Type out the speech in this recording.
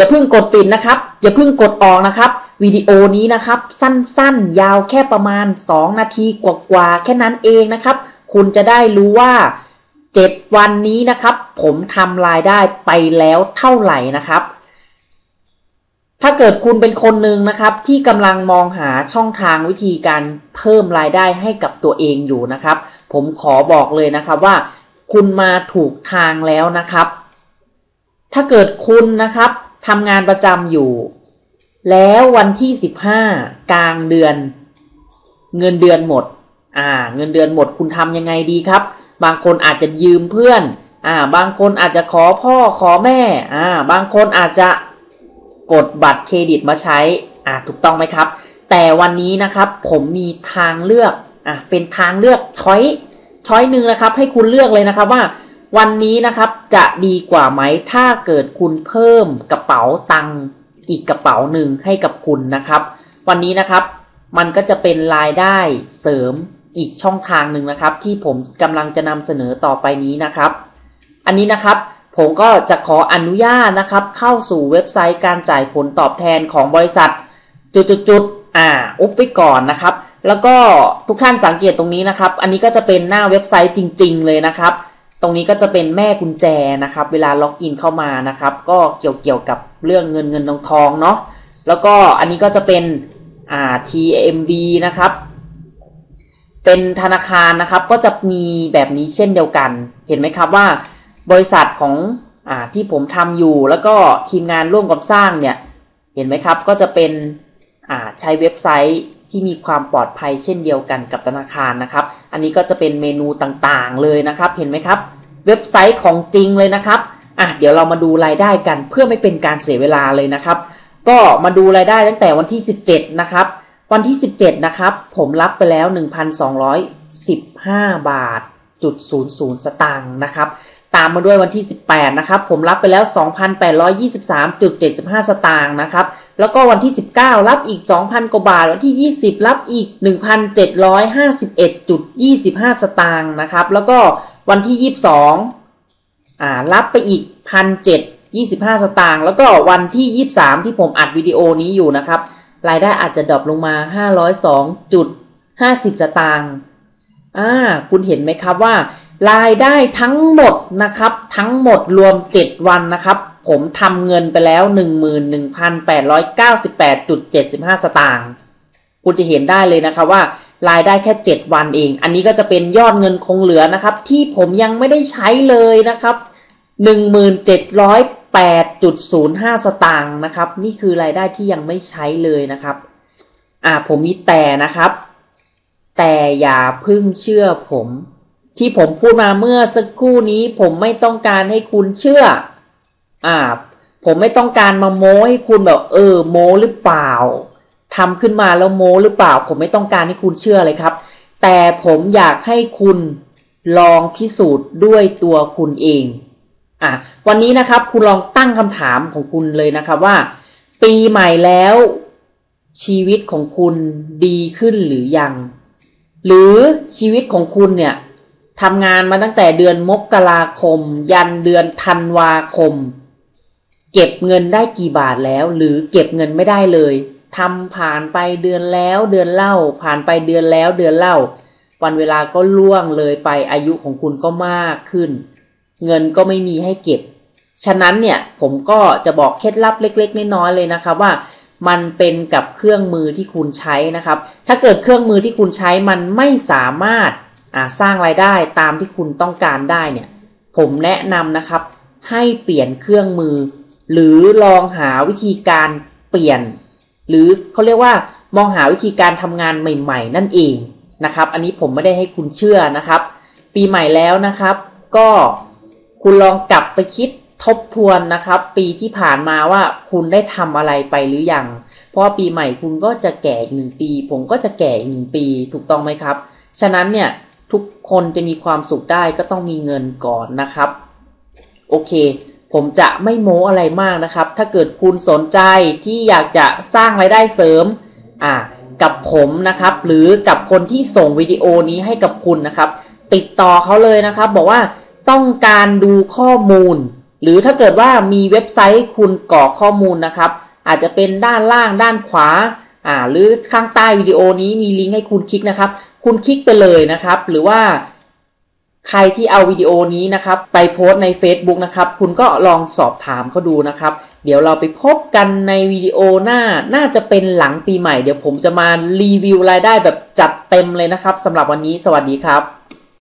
อย่าเพิ่งกดปิดนะครับ อย่าเพิ่งกดออกนะครับวิดีโอนี้นะครับ สั้นๆ ยาวแค่ประมาณ 2 นาทีกว่าๆแค่นั้นเองนะครับ คุณจะได้รู้ว่า 7 วันนี้นะครับ ผมทำรายได้ไปแล้วเท่าไหร่นะครับ ถ้าเกิดคุณเป็นคนหนึ่งนะครับ ที่กำลังมองหาช่องทางวิธีการเพิ่มรายได้ให้กับตัวเองอยู่นะครับ ผมขอบอกเลยนะครับว่า คุณมาถูกทางแล้วนะครับ ถ้าเกิดคุณนะครับ ทำงานประจำอยู่ แล้ววันที่15กลางเดือน เงินเดือนหมด อ่า เงินเดือนหมดคุณทำยังไงดีครับ บางคนอาจจะยืมเพื่อน อ่า บางคนอาจจะขอพ่อขอแม่ อ่า บางคนอาจจะกดบัตรเครดิตมาใช้ อ่า ถูกต้องไหมครับ แต่วันนี้นะครับผมมีทางเลือก อ่าเป็นทางเลือกช้อยช้อยหนึ่งนะครับ ให้คุณเลือกเลยนะครับว่า วันนี้นะครับจะดีกว่าไหมถ้าเกิดคุณเพิ่มกระเป๋าตังค์อีกกระเป๋าหนึ่งให้กับคุณนะครับ วันนี้นะครับมันก็จะเป็นรายได้เสริมอีกช่องทางหนึ่งนะครับ ที่ผมกำลังจะนำเสนอต่อไปนี้นะครับ อันนี้นะครับผมก็จะขออนุญาตนะครับ เข้าสู่เว็บไซต์การจ่ายผลตอบแทนของบริษัท จุดๆอ่าอุบไปก่อนนะครับ แล้วก็ทุกท่านสังเกตตรงนี้นะครับ อันนี้ก็จะเป็นหน้าเว็บไซต์จริง ๆ เลยนะครับ ตรงนี้ก็จะเป็นแม่กุญแจนะครับ เวลาล็อกอินเข้ามานะครับ ก็เกี่ยวเกี่ยวกับเรื่องเงินเงินทองทองเนาะแล้วก็อันนี้ก็จะเป็นอ่า TMB นะครับ เป็นธนาคารนะครับ ก็จะมีแบบนี้เช่นเดียวกัน เห็นไหมครับว่า บริษัทของอ่าที่ผมทำอยู่ แล้วก็ทีมงานร่วมกับสร้างเนี่ย เห็นไหมครับ ก็จะเป็นอ่าใช้เว็บไซต์ ที่มีความปลอดภัยเช่นเดียวกันกับธนาคารนะครับ อันนี้ก็จะเป็นเมนูต่างๆเลยนะครับ เห็นไหมครับ เว็บไซต์ของจริงเลยนะครับอะเดี๋ยวเรามาดูรายได้กันเพื่อไม่เป็นการเสียเวลาเลยนะครับ ก็มาดูรายได้ตั้งแต่วันที่ 17 นะครับ วันที่ 17 นะครับ ผมรับไปแล้ว 1,215 บาทจุด00สตางค์นะครับ ตามมาด้วยวันที่ 18 นะครับ ผมรับไปแล้ว 2,823.75 สตางค์นะครับ แล้วก็วันที่ 19 รับอีก 2,000 กว่าบาท วันที่ 20 รับอีก 1,751.25 สตางค์นะครับ แล้วก็วันที่ 22 อ่า รับไปอีก 1,725 สตางค์ แล้วก็วันที่ 23 ที่ผมอัดวิดีโอนี้อยู่นะครับ รายได้อาจจะดรอปลงมา 502.50 สตางค์ อ่า คุณเห็นไหมครับว่า รายได้ทั้งหมดนะครับ ทั้งหมดรวม 7 วันนะครับ ผมทำเงินไปแล้ว 11,898.75 สตางค์คุณจะเห็นได้เลยนะครับว่ารายได้แค่ 7 วันเอง อันนี้ก็จะเป็นยอดเงินคงเหลือนะครับ ที่ผมยังไม่ได้ใช้เลยนะครับ 1708.05 สตางค์นะครับ นี่คือรายได้ที่ยังไม่ใช้เลยนะครับ อ่าผมมีแต่นะครับ แต่อย่าพึ่งเชื่อผม ที่ผมพูดมาเมื่อสักครู่นี้ ผมไม่ต้องการให้คุณเชื่อ อ่า ผมไม่ต้องการมาโม้ให้คุณแบบ เออ โม้หรือเปล่าทำขึ้นมาแล้วโม้หรือเปล่า ผมไม่ต้องการให้คุณเชื่อเลยครับ แต่ผมอยากให้คุณลองพิสูจน์ด้วยตัวคุณเอง อะ วันนี้นะครับคุณลองตั้งคำถามของคุณเลยนะครับว่า ปีใหม่แล้วชีวิตของคุณดีขึ้นหรือยัง หรือชีวิตของคุณเนี่ย ทำงานมาตั้งแต่เดือนมกราคม ยันเดือนธันวาคม เก็บเงินได้กี่บาทแล้ว หรือเก็บเงินไม่ได้เลยทำผ่านไปเดือนแล้วเดือนเล่า ผ่านไปเดือนแล้วเดือนเล่า วันเวลาก็ล่วงเลยไปอายุของคุณก็มากขึ้น เงินก็ไม่มีให้เก็บ ฉะนั้นเนี่ยผมก็จะบอกเคล็ดลับเล็ก ๆ น้อยๆเลยนะครับว่ามันเป็นกับเครื่องมือที่คุณใช้นะครับ ถ้าเกิดเครื่องมือที่คุณใช้มันไม่สามารถ สร้างรายได้ตามที่คุณต้องการได้เนี่ย ผมแนะนำนะครับ ให้เปลี่ยนเครื่องมือ หรือลองหาวิธีการเปลี่ยน หรือเขาเรียกว่ามองหาวิธีการทำงานใหม่ ๆ นั่นเองนะครับ อันนี้ผมไม่ได้ให้คุณเชื่อนะครับ ปีใหม่แล้วนะครับ ก็คุณลองกลับไปคิดทบทวนนะครับ ปีที่ผ่านมาว่าคุณได้ทำอะไรไปหรือยังเพราะปีใหม่คุณก็จะแก่อีกหนึ่งปี ผมก็จะแก่อีกหนึ่งปีถูกต้องไหมครับ ฉะนั้นเนี่ย ทุกคนจะมีความสุขได้ก็ต้องมีเงินก่อนนะครับ โอเค ผมจะไม่โม้อะไรมากนะครับ ถ้าเกิดคุณสนใจที่อยากจะสร้างรายได้เสริม อ่า กับผมนะครับ หรือกับคนที่ส่งวิดีโอนี้ให้กับคุณนะครับ ติดต่อเขาเลยนะครับ บอกว่าต้องการดูข้อมูล หรือถ้าเกิดว่ามีเว็บไซต์คุณกรอกข้อมูลนะครับ อาจจะเป็นด้านล่างด้านขวา อ่าหรือข้างใต้วิดีโอนี้มีลิงก์ให้คุณคลิกนะครับ คุณคลิกไปเลยนะครับ หรือว่าใครที่เอาวิดีโอนี้นะครับ ไปโพสใน Facebook นะครับ คุณก็ลองสอบถามเขาดูนะครับ เดี๋ยวเราไปพบกันในวิดีโอหน้า น่าจะเป็นหลังปีใหม่ เดี๋ยวผมจะมารีวิวรายได้แบบจัดเต็มเลยนะครับสำหรับวันนี้สวัสดีครับ